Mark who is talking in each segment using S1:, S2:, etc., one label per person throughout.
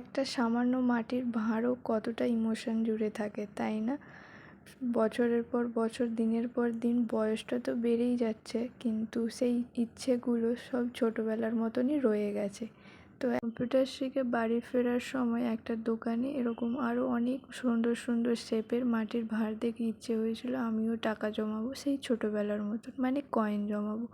S1: একটা সামান্য মাটির ভাঁড়ও কতটা ইমোশন জুড়ে থাকে, তাই না? বছরের পর বছর, দিনের পর দিন বয়সটা তো বেড়েই যাচ্ছে, কিন্তু সেই ইচ্ছেগুলো সব ছোটোবেলার মতনই রয়ে গেছে। তো কম্পিউটার শিখে বাড়ি ফেরার সময় একটা দোকানে এরকম আরও অনেক সুন্দর সুন্দর শেপের মাটির ভাঁড় দেখে ইচ্ছে হয়েছিল, আমিও টাকা জমাবো, সেই ছোটোবেলার মতন মানে কয়েন জমাবো।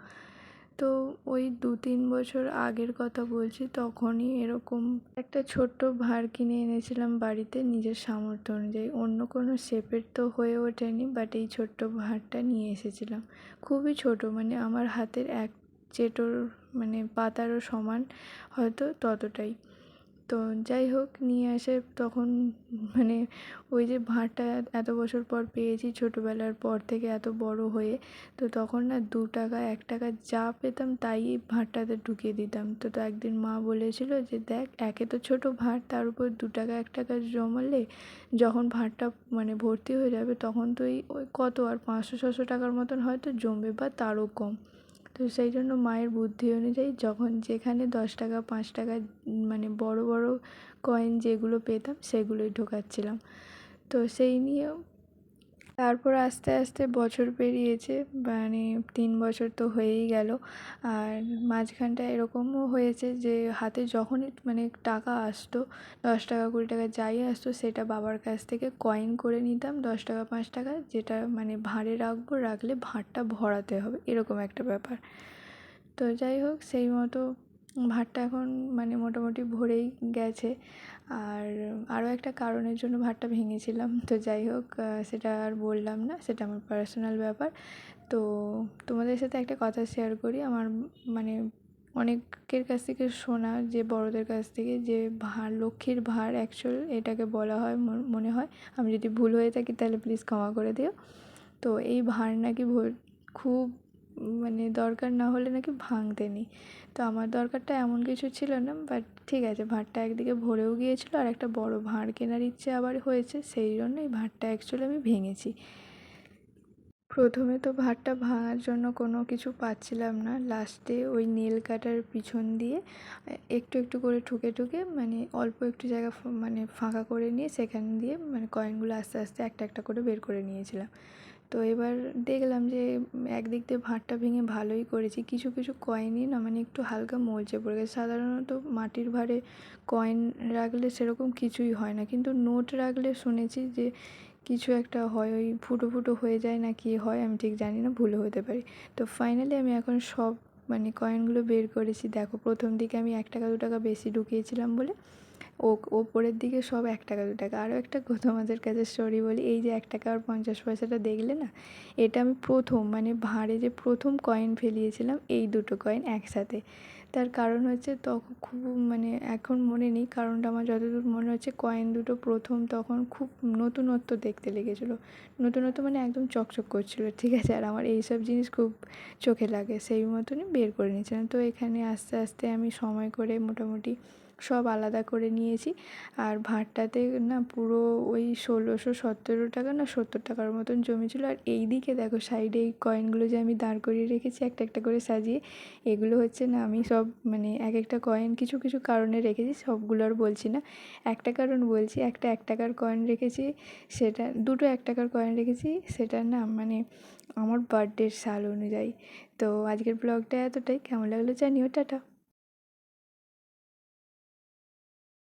S1: তো ওই দু তিন বছর আগের কথা বলছি, তখনই এরকম একটা ছোট্ট ভাঁড় কিনে এনেছিলাম বাড়িতে নিজের সামর্থ্য অনুযায়ী। অন্য কোনো শেপের তো হয়ে ওঠেনি বাট এই ছোট্ট ভাঁড়টা নিয়ে এসেছিলাম। খুবই ছোট মানে আমার হাতের এক চেটোর মানে পাতারও সমান হয়তো ততটাই। তো যাই হোক, নিয়ে আসে তখন মানে ওই যে ভাঁড়টা এত বছর পর পেয়েছি, ছোটোবেলার পর থেকে এত বড় হয়ে, তো তখন না দু টাকা, এক টাকা যা পেতাম তাই ভাঁড়টাতে ঢুকিয়ে দিতাম। তো তো একদিন মা বলেছিল যে, দেখ, একে তো ছোটো ভাঁড়, তার উপর দু টাকা, এক টাকা জমালে যখন ভাঁড়টা মানে ভর্তি হয়ে যাবে তখন তো ওই কত আর পাঁচশো, ছশো টাকার মতন হয়তো জমবে বা তারও কম। তো সেই জন্য মায়ের বুদ্ধি অনুযায়ী যখন যেখানে দশ টাকা, পাঁচ টাকা মানে বড় বড় কয়েন যেগুলো পেতাম সেগুলোই ঢোকাচ্ছিলাম। তো সেই নিয়েও তারপর আস্তে আস্তে বছর পেরিয়েছে। মানে তিন বছর তো হয়েই গেল। আর মাঝখানটা এরকমও হয়েছে যে, হাতে যখনই মানে টাকা আসতো, দশ টাকা, কুড়ি টাকা যাই আসতো, সেটা বাবার কাছ থেকে কয়েন করে নিতাম, দশ টাকা, পাঁচ টাকা, যেটা মানে ভাঁড়ে রাখব, রাখলে ভাঁড়টা ভরাতে হবে, এরকম একটা ব্যাপার। তো যাই হোক, সেই মতো ভাতটা এখন মানে মোটামুটি ভরেই গেছে। আর আরও একটা কারণের জন্য ভাতটা ভেঙেছিলাম। তো যাই হোক সেটা আর বললাম না, সেটা আমার পার্সোনাল ব্যাপার। তো তোমাদের সাথে একটা কথা শেয়ার করি। আমার মানে অনেকের কাছ থেকে শোনা, যে বড়দের কাছ থেকে, যে ভার, লক্ষ্মীর ভার অ্যাকচুয়াল এটাকে বলা হয়, মনে হয়। আমি যদি ভুল হয়ে থাকি, তাহলে প্লিজ ক্ষমা করে দিও। তো এই ভার নাকি খুব মানে দরকার না হলে নাকি ভাঙতে নেই। তো আমার দরকারটা এমন কিছু ছিল না বাট ঠিক আছে, ভাঁড়টা একদিকে ভরেও গিয়েছিল আর একটা বড় ভাঁড় কেনার ইচ্ছে আবার হয়েছে, সেই জন্য এই ভাঁড়টা অ্যাকচুয়ালি আমি ভেঙেছি। প্রথমে তো ভাঁড়টা ভাঙার জন্য কোনো কিছু পাচ্ছিলাম না। লাস্টে ওই নেল কাটার পিছন দিয়ে একটু একটু করে ঠুকে ঠুকে মানে অল্প একটু জায়গা মানে ফাঁকা করে নিয়ে সেখান দিয়ে মানে কয়েনগুলো আস্তে আস্তে একটা একটা করে বের করে নিয়েছিলাম। তো এবার দেখলাম যে একদিক দিয়ে ভাঁড়টা ভেঙে ভালোই করেছি। কিছু কিছু কয়েনই না মানে একটু হালকা মলচে পড়ে গেছে। সাধারণত মাটির ভাঁড়ে কয়েন রাখলে সেরকম কিছুই হয় না। কিন্তু নোট রাখলে শুনেছি যে, কিছু একটা হয়, ওই ফুটো ফুটো হয়ে যায় না কি হয়, আমি ঠিক জানি না, ভুলও হতে পারি। তো ফাইনালি আমি এখন সব মানে কয়েনগুলো বের করেছি। দেখো, প্রথম দিকে আমি এক টাকা, দু টাকা বেশি ঢুকিয়েছিলাম বলে ও, ওপরের দিকে সব এক টাকা, দু টাকা। আরও একটা তোমাদের কাছে স্টোরি বলি, এই যে এক টাকা আর পঞ্চাশ পয়সাটা দেখলে না, এটা আমি প্রথম মানে ভাঁড়ে যে প্রথম কয়েন ফেলিয়েছিলাম, এই দুটো কয়েন একসাথে। তার কারণ হচ্ছে তখন খুব মানে এখন মনে নেই, কারণটা আমার যতদূর মনে হচ্ছে কয়েন দুটো প্রথম তখন খুব নতুনত্ব দেখতে লেগেছিলো। নতুনত্ব মানে একদম চকচক করছিল, ঠিক আছে? আর আমার এইসব জিনিস খুব চোখে লাগে, সেই মতনই বের করে নিয়েছিলাম। তো এখানে আস্তে আস্তে আমি সময় করে মোটামুটি সব আলাদা করে নিয়েছি। আর ভাঁড়টাতে না পুরো ওই ষোলোশো সতেরো টাকা না সত্তর টাকার মতন জমেছিলো। আর এই দিকে দেখো সাইডে এই কয়েনগুলো যে আমি দাঁড় করিয়ে রেখেছি, একটা একটা করে সাজিয়ে, এগুলো হচ্ছে না আমি সব মানে এক একটা কয়েন কিছু কিছু কারণে রেখেছি, সবগুলো আর বলছি না। একটা কারণ বলছি, একটা এক টাকার কয়েন রেখেছি, সেটা দুটো এক টাকার কয়েন রেখেছি, সেটা না মানে আমার বার্থডের সাল অনুযায়ী। তো আজকের ব্লগটা এতটাই। কেমন লাগল জানিও, টাটা।